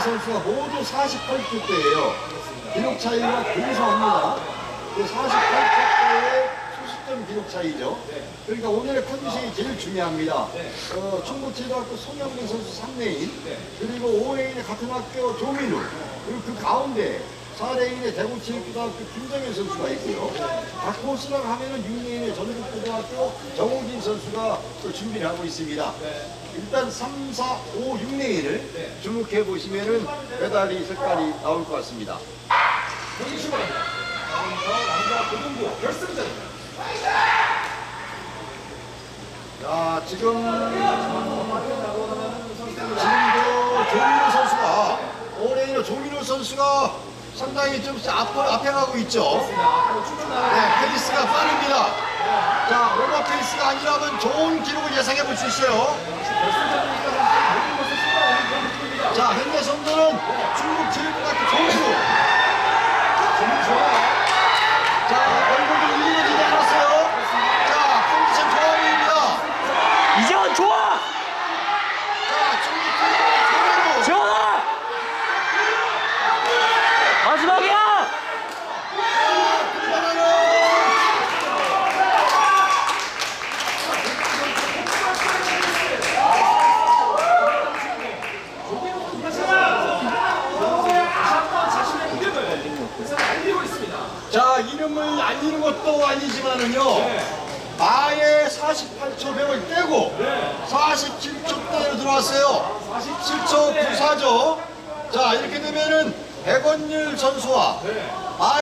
선수가 모두 48초대예요. 기록 차이가 근소합니다. 그 48초대의 소수점 기록 차이죠. 그러니까 오늘의 컨디션이 제일 중요합니다. 어, 충북체육학교 송영민 선수 3레인, 그리고 5레인의 같은 학교 조민우, 그리고 그 가운데 4레인의 대구체육고등학교 김정현 선수가 있고요. 각 코스라고 하면은 6레인의 전북고등학교 선수가 또 준비를 하고 있습니다. 일단 3, 4, 5, 6레인을 주목해 보시면은 메달이 색깔이 나올 것 같습니다. 경기 출발합니다. 먼저 남자 고등부 결승전입니다. 자, 지금 지금도 조민호 선수가 올해는 조민호 선수가 상당히 좀 앞으로 앞에 가고 있죠. 네, 페이스가 빠릅니다. 페이스가 아니라면 좋은 기록을 예상해 볼 수 있어요. 자, 현재 선수는 중국 체육고등학교 정수. 자, 얼굴도 일리어지지 않았어요. 자, 컨디션 좋아 보입니다. 이재원 좋아! 자, 중국 체육고등학교 정수. 재원아! 마지막이야! 자신의 이름을 그래서 알리고 있습니다. 자, 이름을 알리는 것도 아니지만은요. 마의 48초 배을 떼고 47초 대로 들어왔어요. 47초 94죠. 자, 이렇게 되면은 백원율 선수와 마